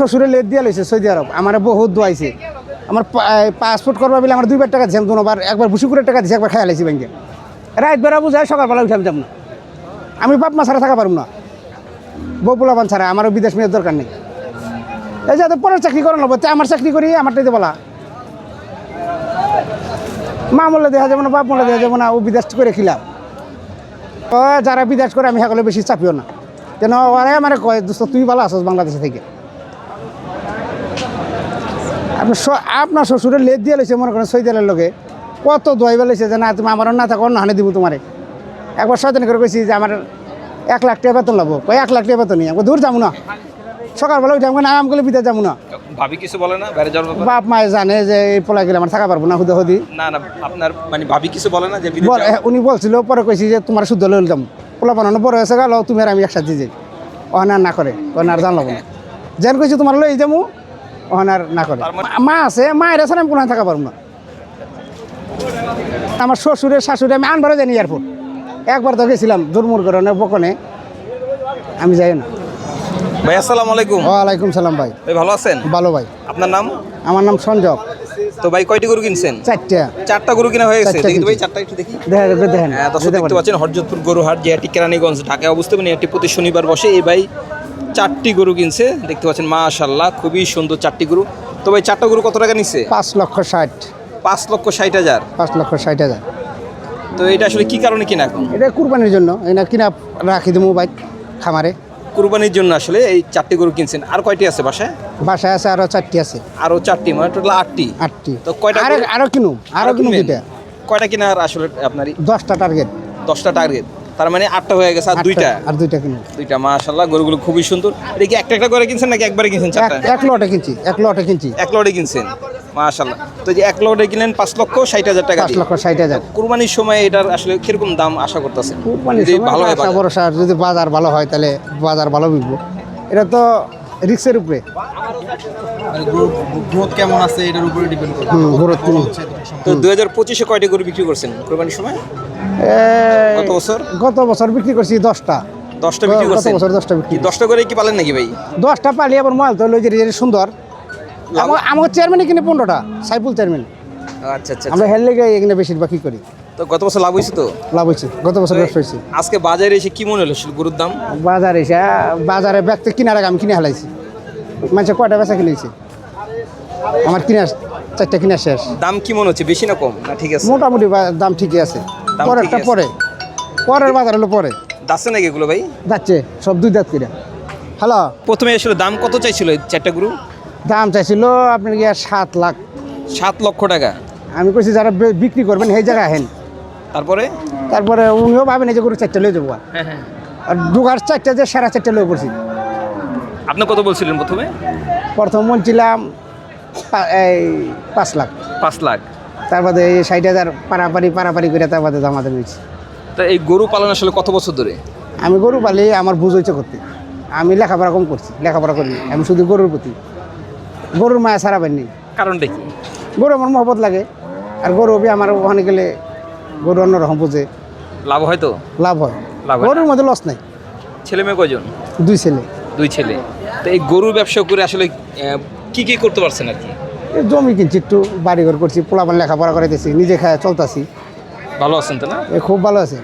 শ্বশুরে late দিয়ে লইছে Saudi আরব। আমার বহুত দোয়াইছে। আমার পাসপোর্ট করবা বলে আমার দুইবার টাকা দিয়েছিলাম দুবার একবার ভুসি করে টাকা দিয়েছি একবার খাই লাইছি ব্যাংকে। রাত বেড়া বুঝায় সকালবেলা উঠাম যাব না। আমি বাপ মা ছাড়া থাকা পারব না। বউ পোলাপান ছাড়া, আমারও বিদেশ মেয়ের দরকার নেই। এই যে এত পরের চাকরি করানো নেব আমার চাকরি করি আমারটাই বলা। মা মূল্য দেওয়া যাবে না, বাপ মূল্য দেওয়া যাবে না, ও বিদেশ করে খিলাম যারা বিদেশ করে আমি সকলে বেশি চাপিও না। কেন, ওরাই আমার কয়, দোস্ত, তুই ভালো আছিস বাংলাদেশে থেকে। আপনার শ- আপনার শ্বশুরের লেট দিয়ে লইছে মনে করেন সৈদালের লোকে কত দোয়াইবে লইছে যে না তুমি আমার না থাকো অন্য হানে দিব তোমারে। একবার সচেতন করে কইছি যে আমার এক লাখ টাকা বেতন লাগবো কয় এক লাখ টাকা বেতন নিয়ে দূর যাব না। সকালবেলা উঠে আমাকে নাম করলে বিদেশ যাব না। ভাবি কিছু বলে না? বাইরে যাওয়ার বাপ মায়ে জানে যে এই পোলা গেলে আমার থাকা পারব না হুদে হুদি। না না আপনার মানে ভাবি কিছু বলে না যে? উনি বলছিল পরে কইছি যে তোমার শুদ্ধ লইল যাম পোলা বানানো বড় হয়েছে গেল তুমি আর আমি একসাথে যাই। অহনার না করে। অহনার জানলাম না। যেন কইছি তোমার লই যাব অহনার না করে। মা আছে মায়ের আছে আমি কোনো থাকা পারব না। আমার শ্বশুরের শাশুড়ি আমি আনবারও জানি এয়ারপোর্ট। একবার তো গেছিলাম দুর্মুর করণে বকনে। আমি যাই না। ভাই আসসালামু আলাইকুম। ওয়ালাইকুম সালাম ভাই। ভাই ভালো আছেন? ভালো ভাই। আপনার নাম? আমার নাম সঞ্জব। তো ভাই কয়টি গরু কিনছেন? চারটা। চারটা গরু কিনা হয়ে গেছে। দেখি ভাই। চারটা একটু দেখি। দেখেন দেখেন। হ্যাঁ দর্শক দেখতে পাচ্ছেন হরজতপুর গরু হাট যেটি কেরানীগঞ্জ ঢাকায় অবস্থিত। মানে এটি প্রতি শনিবার বসে। এই ভাই চারটি গরু কিনছে দেখতে পাচ্ছেন মাশাল্লাহ খুবই সুন্দর চারটি গরু। তো ভাই চারটা গরু কত টাকা নিচ্ছে পাঁচ লক্ষ ষাট। পাঁচ লক্ষ ষাট হাজার। পাঁচ লক্ষ ষাট হাজার। তো এটা আসলে কি কারণে কিনা এখন? এটা কুরবানির জন্য। এটা কিনা রাখি দেবো বাইক খামারে। কুরবানির জন্য আসলে এই চারটি গরু কিনছেন। আর কয়টি আছে বাসায়? বাসায় আছে আরও চারটি আছে। আরও চারটি মানে টোটাল আটটি। আটটি। তো কয়টা আরও করে- আরও কিনুম আরও কিনুম কয়টা কিনার আসলে আপনার দশটা টার্গেট দশটা টার্গেট তার মানে আটটা হয়ে গেছে আর দুইটা। আর দুইটা কিনুম দুইটা মাশাল্লাহ গরুগুলো খুবই সুন্দর। এটা কি একটা একটা করে কিনছেন নাকি একবারে কিনছেন চারটা? এক- লটে কিনছি এক লটে কিনছি। এক লটে কিনছেন মাশাল্লাহ তো যে এক লটে কিনলেন পাঁচ লক্ষ ষাট হাজার টাকা পাঁচ লক্ষ ষাট হাজার। কুরবানির সময় এটার আসলে কীরকম দাম আশা করতেছেন? কুরবানির সময় ভালো হয়। ভরসা যদি বাজার ভালো হয় তাহলে বাজার ভালো বিকবো। এটা তো রিক্সের উপরে। গ্রোথ কেমন আছে এটার উপরে ডিপেন্ড করে গ্রোথ তো দুই হাজার পঁচিশে কয়টি গরু বিক্রি করছেন কুরবানির সময়? গত বছর? গত বছর বিক্রি করছি দশটা। দশটা বিক্রি গত করছেন? বছর দশটা বিক্রি দশটা করে কি পালেন নাকি ভাই? দশটা পালি আবার মাল তো লই যে যে সুন্দর। আমার আমার চেয়ারম্যানে কিনে পনেরোটা সাইফুল চেয়ারম্যান। আচ্ছা আচ্ছা আমরা হেল লেগে এখানে বেশিরভাগ কি করি। তো গত বছর লাভ হয়েছে তো? লাভ হয়েছে গত বছর ব্যবসা হয়েছে। আজকে বাজারে এসে কি মনে হলো গরুর দাম? বাজারে এসে বাজারে ব্যক্তি কিনার আগে আমি কিনে হালাইছি। মানুষে কয়টা বেচা কিনেছি আমার কিনা চারটা কিনা শেষ। দাম কি মনে হচ্ছে বেশি না কম? না ঠিক আছে? মোটামুটি দাম ঠিকই আছে। পরেরটা পরে। পরের বাজার হলো পরে। যাচ্ছে নাকি এগুলো ভাই? যাচ্ছে সব দুই দাঁত কিনা হ্যালো? প্রথমে আসলে দাম কত চাইছিল এই চারটা গরু? দাম চাইছিল আপনার গিয়া সাত লাখ। সাত লক্ষ টাকা। আমি কইছি যারা বিক্রি করবেন সেই জায়গায় আহেন। তারপরে? তারপরে উনিও ভাবেন এই যে গরু চারটা লয়ে যাব আর। আর ঢুকার চারটা যে সেরা চারটা লয়ে পড়ছি। আপনি কত বলছিলেন প্রথমে? প্রথম বলছিলাম এই পাঁচ লাখ। পাঁচ লাখ। তারপরে এই ষাট হাজার পারাপারি পারাপারি করে তারপরে দামাতে নিয়েছি তা এই গরু পালন আসলে কত বছর ধরে? আমি গরু পালি আমার বুঝ হয়েছে করতে। আমি লেখাপড়া কম করছি লেখাপড়া করি আমি শুধু গরুর প্রতি। গরুর মায়া সারা পাইনি কারণটা কি? গরু আমার মহব্বত লাগে। আর গরু বি আমার ওখানে গেলে গরু অন্যরকম বুঝে। লাভ হয় তো? লাভ হয়। লাভ গরুর মধ্যে লস নাই। ছেলে মেয়ে কয়জন? দুই ছেলে। দুই ছেলে। তো এই গরুর ব্যবসা করে আসলে কি কি করতে পারছেন আর কি? জমি কিনছি একটু বাড়িঘর করছি পোলাপান লেখাপড়া করাইতেছি নিজে খায় চলতেছি। ভালো আছেন তো না? এ খুব ভালো আছে